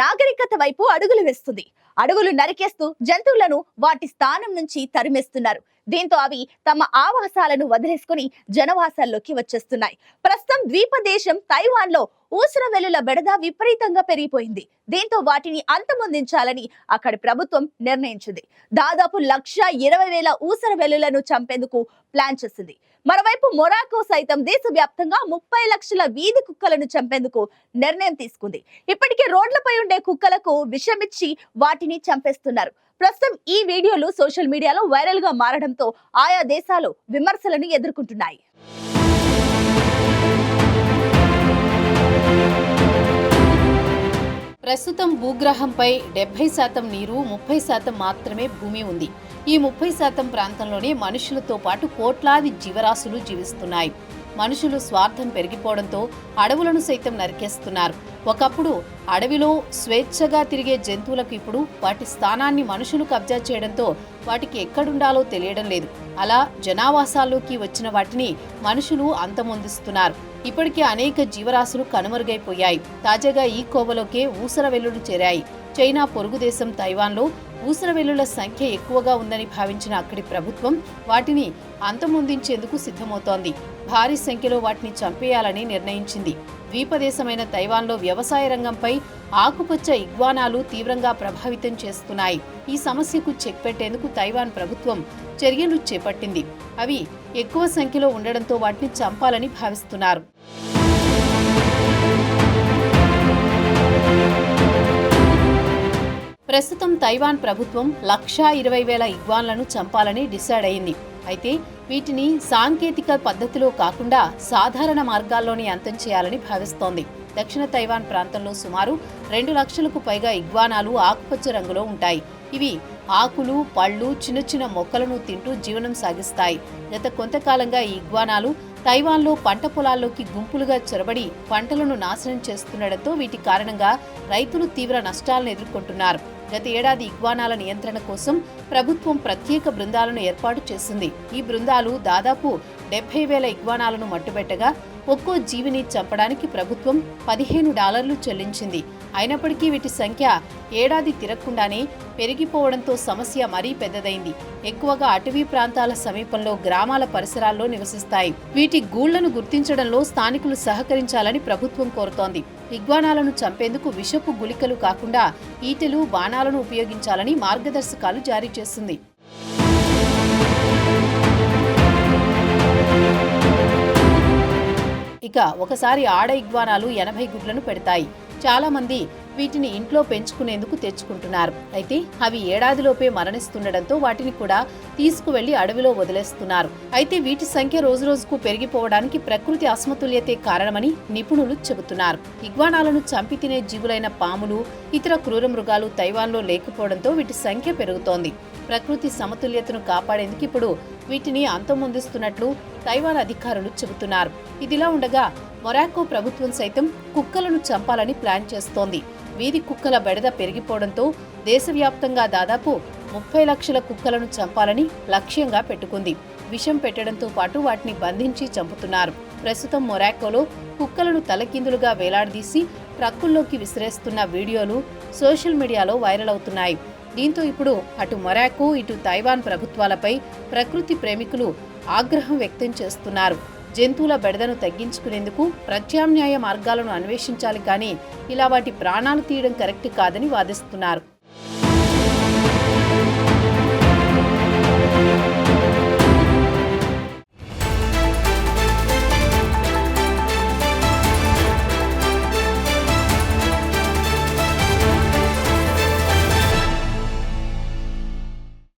నాగరికత వైపు అడుగులు వేస్తుంది. అడవులు నరికేస్తూ జంతువులను వాటి స్థానం నుంచి తరిమేస్తున్నారు. దీంతో అవి తమ ఆవాసాలను వదిలేసుకుని జనవాసాల్లోకి వచ్చేస్తున్నాయి. ప్రస్తుతం ద్వీప దేశం తైవాన్లో ఊసర వెల్లుల బెడద విపరీతంగా పెరిగిపోయింది. దీంతో వాటిని అంతమొందించాలని అక్కడి ప్రభుత్వం నిర్ణయించింది. దాదాపు లక్ష ఇరవై వేల ఊసర వెల్లులను చంపేందుకు ప్లాన్ చేసింది. మరోవైపు మొరాకో సైతం దేశవ్యాప్తంగా ముప్పై లక్షల వీధి కుక్కలను చంపేందుకు నిర్ణయం తీసుకుంది. ఇప్పటికే రోడ్లపై ఉండే కుక్కలకు విషమిచ్చి వాటిని చంపేస్తున్నారు. ప్రస్తుతం ఈ వీడియోలు సోషల్ మీడియాలో వైరల్గా మారడంతో ఆయా దేశాలు విమర్శలను ఎదుర్కొంటున్నాయి. ప్రస్తుతం భూగ్రహంపై డెబ్బై శాతం నీరు ముప్పై శాతం మాత్రమే భూమి ఉంది. ఈ ముప్పై శాతం ప్రాంతంలోనే మనుషులతో పాటు కోట్లాది జీవరాశులు జీవిస్తున్నాయి. మనుషులు స్వార్థం పెరిగిపోవడంతో అడవులను సైతం నరికేస్తున్నారు. ఒకప్పుడు అడవిలో స్వేచ్ఛగా తిరిగే జంతువులకు ఇప్పుడు వాటి స్థానాన్ని మనుషులు కబ్జా చేయడంతో వాటికి ఎక్కడుండాలో తెలియడం లేదు. అలా జనావాసాల్లోకి వచ్చిన వాటిని మనుషులు అంతమొందిస్తున్నారు. ఇప్పటికే అనేక జీవరాశులు కనుమరుగైపోయాయి. తాజాగా ఈ కోవలోకే ఊసర వెల్లుడు చేరాయి. చైనా పొరుగు దేశం తైవాన్లో ఊసర వెల్లుల సంఖ్య ఎక్కువగా ఉందని భావించిన అక్కడి ప్రభుత్వం వాటిని అంతమొందించేందుకు సిద్ధమవుతోంది. భారీ సంఖ్యలో వాటిని చంపేయాలని నిర్ణయించింది. ద్వీపదేశమైన తైవాన్లో వ్యవసాయ రంగంపై ఆకుపచ్చ ఇగ్వానాలు తీవ్రంగా ప్రభావితం చేస్తున్నాయి. ఈ సమస్యకు చెక్ పెట్టేందుకు తైవాన్ ప్రభుత్వం చర్యలు చేపట్టింది. అవి ఎక్కువ సంఖ్యలో ఉండడంతో వాటిని చంపాలని భావిస్తున్నారు. ప్రస్తుతం తైవాన్ ప్రభుత్వం లక్షా ఇరవై వేల ఇగ్వాన్లను చంపాలని డిసైడ్ అయింది. అయితే వీటిని సాంకేతిక పద్ధతిలో కాకుండా సాధారణ మార్గాల్లోనే అంతం చేయాలని భావిస్తోంది. దక్షిణ తైవాన్ ప్రాంతంలో సుమారు రెండు లక్షలకు పైగా ఇగ్వానాలు ఆకుపచ్చ రంగులో ఉంటాయి. ఇవి ఆకులు పళ్ళు చిన్న చిన్న మొక్కలను తింటూ జీవనం సాగిస్తాయి. గత కొంతకాలంగా ఈ ఇగ్వానాలు తైవాన్లో పంట పొలాల్లోకి గుంపులుగా చొరబడి పంటలను నాశనం చేస్తుండటంతో వీటి కారణంగా రైతులు తీవ్ర నష్టాలను ఎదుర్కొంటున్నారు. గత ఏడాది ఇగ్వానాల నియంత్రణ కోసం ప్రభుత్వం ప్రత్యేక బృందాలను ఏర్పాటు చేసింది. ఈ బృందాలు దాదాపు డెబ్బై వేల ఇగ్వానాలను మట్టుబెట్టగా ఒక్కో జీవిని చంపడానికి ప్రభుత్వం పదిహేను డాలర్లు చెల్లించింది. అయినప్పటికీ వీటి సంఖ్య ఏడాది తిరగకుండానే పెరిగిపోవడంతో సమస్య మరీ పెద్దదైంది. ఎక్కువగా అటవీ ప్రాంతాల సమీపంలో గ్రామాల పరిసరాల్లో నివసిస్తాయి. వీటి గూళ్ళను గుర్తించడంలో స్థానికులు సహకరించాలని ప్రభుత్వం కోరుతోంది. ఇగ్వానాలను చంపేందుకు విషపు గుళికలు కాకుండా ఈటెలు బాణాలను ఉపయోగించాలని మార్గదర్శకాలు జారీ చేస్తుంది. ఇక ఒకసారి ఆడ ఇగ్వానాలు ఎనభై గుడ్లను పెడతాయి. చాలా మంది వీటిని ఇంట్లో పెంచుకునేందుకు తెచ్చుకుంటున్నారు. అయితే అవి ఏడాదిలోపే మరణిస్తుండటంతో వాటిని కూడా తీసుకువెళ్ళి అడవిలో వదిలేస్తున్నారు. అయితే వీటి సంఖ్య రోజురోజుకు పెరిగిపోవడానికి ప్రకృతి అసమతుల్యతే కారణమని నిపుణులు చెబుతున్నారు. ఇగ్వానాలను చంపి తినే జీవులైన పాములు ఇతర క్రూర మృగాలు తైవాన్లో లేకపోవడంతో వీటి సంఖ్య పెరుగుతోంది. ప్రకృతి సమతుల్యతను కాపాడేందుకు ఇప్పుడు వీటిని అంతమొందిస్తున్నట్లు తైవాన్ అధికారులు చెబుతున్నారు. ఇదిలా ఉండగా మొరాకో ప్రభుత్వం సైతం కుక్కలను చంపాలని ప్లాన్ చేస్తోంది. వీధి కుక్కల బెడద పెరిగిపోవడంతో దేశవ్యాప్తంగా దాదాపు ముప్పై లక్షల కుక్కలను చంపాలని లక్ష్యంగా పెట్టుకుంది. విషం పెట్టడంతో పాటు వాటిని బంధించి చంపుతున్నారు. ప్రస్తుతం మొరాకోలో కుక్కలను తలకిందులుగా వేలాడదీసి ట్రక్కుల్లోకి విసిరేస్తున్న వీడియోలు సోషల్ మీడియాలో వైరల్ అవుతున్నాయి. దీంతో ఇప్పుడు అటు మొరాకో ఇటు తైవాన్ ప్రభుత్వాలపై ప్రకృతి ప్రేమికులు ఆగ్రహం వ్యక్తం చేస్తున్నారు. జంతువుల బెడదను తగ్గించుకునేందుకు ప్రత్యామ్నాయ మార్గాలను అన్వేషించాలి కానీ ఇలా వాటి ప్రాణాలు తీయడం కరెక్ట్ కాదని వాదిస్తున్నారు.